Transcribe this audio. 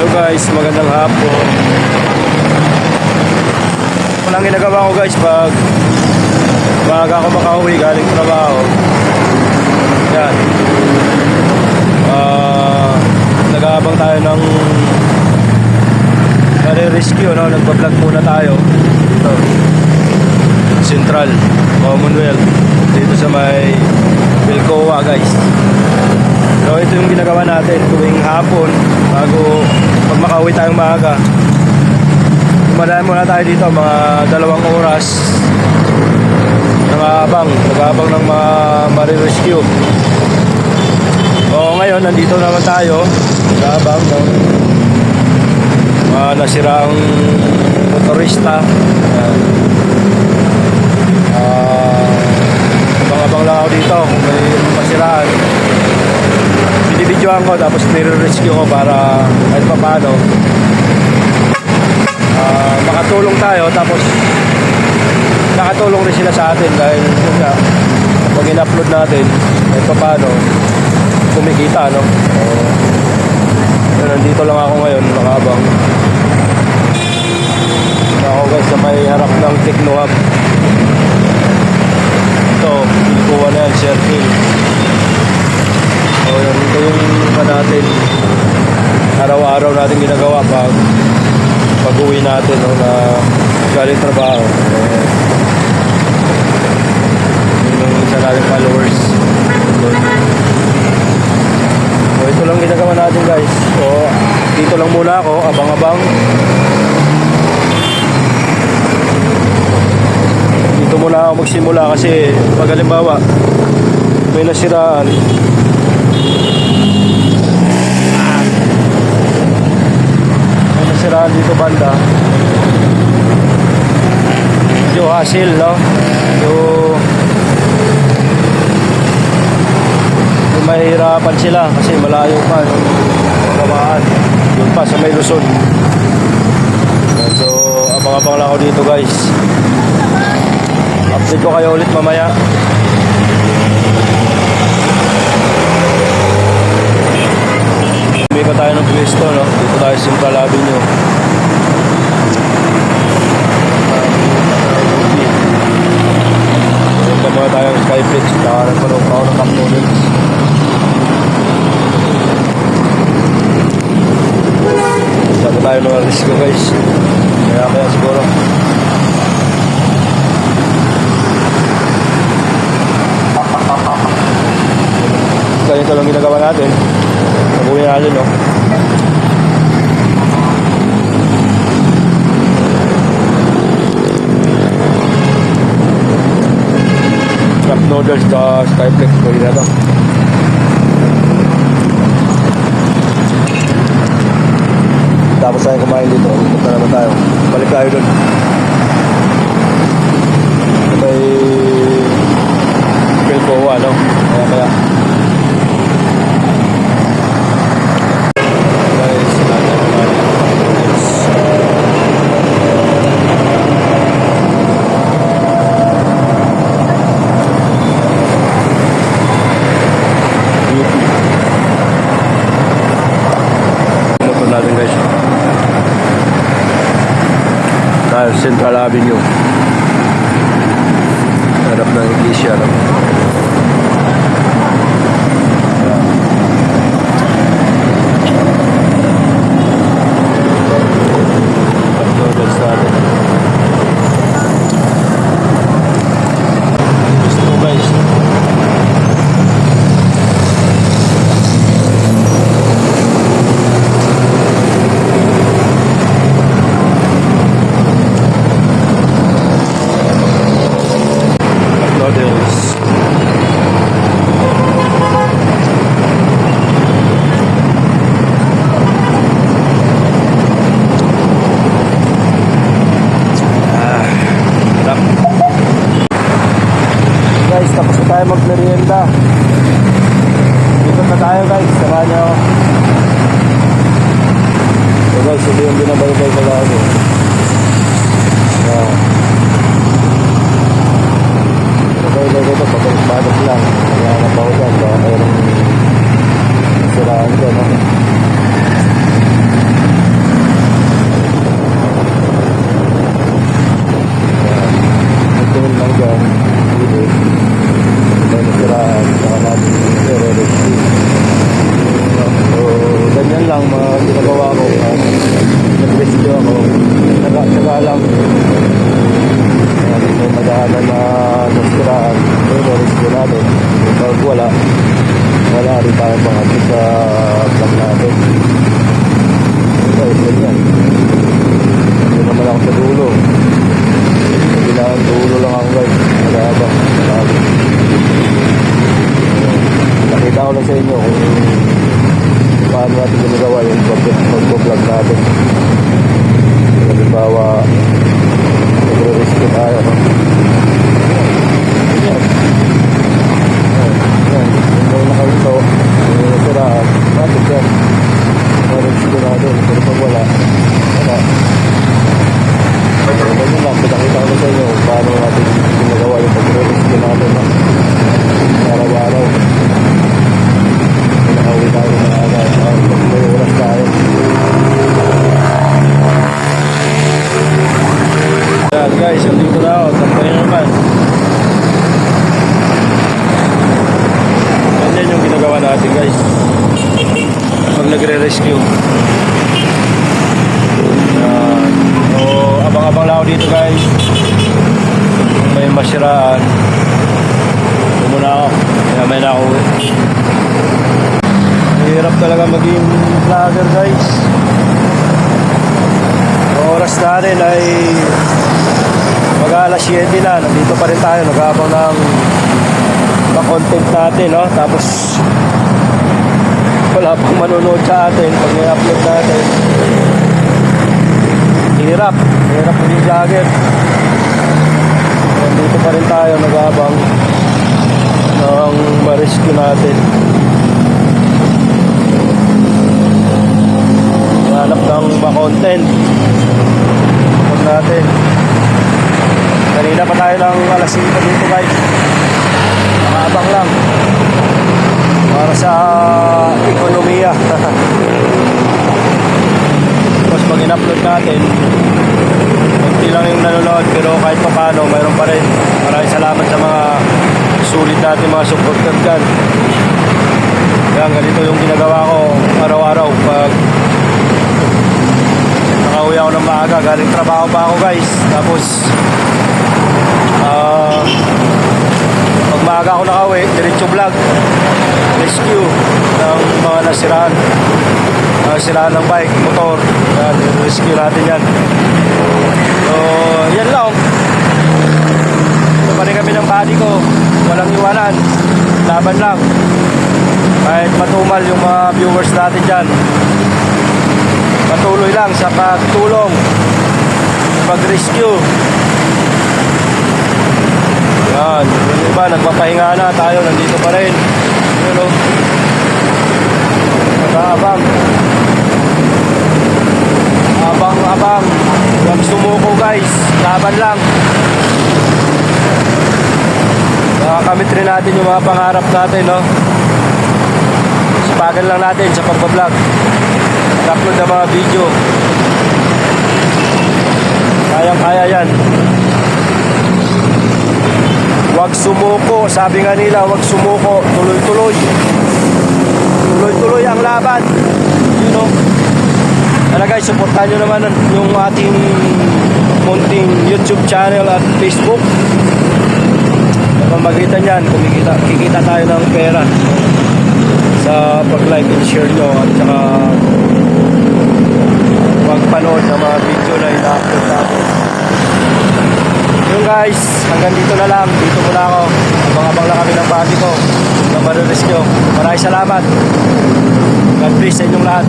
Hello guys, magandang hapon. Walang ginagawa ko guys pag maaga ako makauwi galing trabaho. Yan. Ah, nag-aabang tayo ng nare-rescue, no? Nagpa-vlog muna tayo. Ito. Central, Commonwealth. Dito sa may Bilcoa guys. So ito yung ginagawa natin tuwing hapon bago pag makauwi tayong maaga. Dumadaan muna tayo dito mga dalawang oras nangabang, nag-aabang ng mga marirescue. O ngayon, nandito naman tayo nag-aabang ng mga nasiraang motorista. Ah, abang-abang lang ako dito kung may pasiraan binibidyoan ko tapos nire-rescue ko para kahit pa paano ah, makatulong tayo tapos nakatulong rin sila sa atin dahil yun nga pag in-upload natin kahit pa paano kumikita no? So, nandito lang ako ngayon nakabang ako guys sa may harap ng Techno Hub ito pinikuha na yan circle So yun, ito yung pa natin araw-araw natin ginagawa pag pag uwi natin no, na galing trabaho. So, yun yung isa natin followers. So ito lang ginagawa natin guys. So dito lang muna ako, abang-abang. Dito muna ako magsimula kasi pag halimbawa may nasiraan may nasiraan dito banda. Medyo hassle no? Medyo mahirapan sila kasi malayo pa no? gamaan yun pa sa may Luzon. So abang-abang lang ako dito guys. Update ko kayo ulit mamaya Umikat tayo ng pwesto, no? Dito tayo sa Central Avenue. Punta muna tayo ng Skyflix. Nakakarap pa ng ako ng Cup Noodles. Sabi tayo ng risk ko, guys. Kaya kaya siguro. Ganito lang ginagawa natin. Sabuhin natin, no? Cup noodles sa Skyflex ko rin na to. Tapos tayo kumain dito. Punta naman tayo. Balik tayo doon. May Pilcoa, no? Kaya kaya. Avenue tayo magmerienda. Dito na tayo guys, samahan nyo. So guys, ito yung binabaybay ko lagi. Wow. Binabaybay ko ito, pagkakas lang. Kaya nabaho dyan, baka mayroong siraan dyan. No? ginagawa ko. Uh, Nag-rescue ako. Naga-tsaga lang. Kaya may madaanan na nasiraan. Pero rescue natin. Pag wala, wala rin tayo mga sa vlog natin. Guys, ganyan. Hindi naman ako sa dulo. Kailangan dulo lang ako guys. Nag-aabang. Marami. Nakita ko lang sa inyo kung paano natin ginagawa yung pag- pag-vlog natin. Halimbawa, nagre-rescue tayo. No? Yan. Yan. Yan. Yung nakalito, yung nasiraan, natin yan. Na-rescue natin. Pero pag wala, wala. So, ganyan lang. Pinakita ko lang sa inyo kung paano natin ginagawa yung pag-rescue natin. No? Araw-araw. Nakauwi tayo ng aga. May oras tayo. Yan guys, dito na ako. Tampay na naman. Ganyan yung ginagawa natin guys. Pag nagre-rescue. Yan. So, abang-abang lang ako dito guys. May masiraan. Muna ako. Kaya may na. Hirap talaga maging vlogger guys. Oras natin ay mag alas 7 na. Nandito pa rin tayo. Nag-aabang ng pa-content natin. No? Tapos wala pang manonood sa atin pag i-upload natin. Hirap. Hirap maging vlogger. Nandito pa rin tayo. Nag-aabang ng ma-rescue natin. Hanap ng ma-content. Huwag natin. Kanina pa tayo ng alas 5 dito guys. Nakabang lang. Para sa ekonomiya. Tapos pag in-upload natin, konti lang yung nanonood pero kahit pa paano, mayroon pa rin. Maraming salamat sa mga sulit natin mga supporter dyan. Yan, ganito yung ginagawa ko araw-araw pag nakauwi ako ng maaga. Galing trabaho pa ako guys. Tapos, ah, pag maaga ako nakauwi, diretso vlog. Rescue ng mga nasiraan. Nasiraan ng bike, motor. Yan, rescue natin yan. So, yan lang. Ito pa rin kami ng body ko. Walang iwanan. Laban lang. Kahit matumal yung mga viewers natin dyan. Patuloy lang sa pagtulong. Sa pag-rescue. Yan. Yung iba, nagpapahinga na. Tayo, nandito pa rin. Yun o. Nag-aabang. Abang-abang. Huwag sumuko guys. Laban lang. Nakakamit rin natin yung mga pangarap natin, no? Sipagan lang natin sa pagbablog. Upload ng mga video. Kayang-kaya yan. Huwag sumuko. Sabi nga nila, huwag sumuko. Tuloy-tuloy. Tuloy-tuloy ang laban. You know? Guys, supportan nyo naman yung ating munting YouTube channel at Facebook. Pamagitan yan, kumikita, kikita tayo ng pera sa pag-like and share nyo at saka pagpanood ng mga video na ina-upload natin. Yun guys, hanggang dito na lang. Dito muna ako. Abang-abang lang kami ng bati ko na marirescue. Maraming salamat. God bless sa inyong lahat.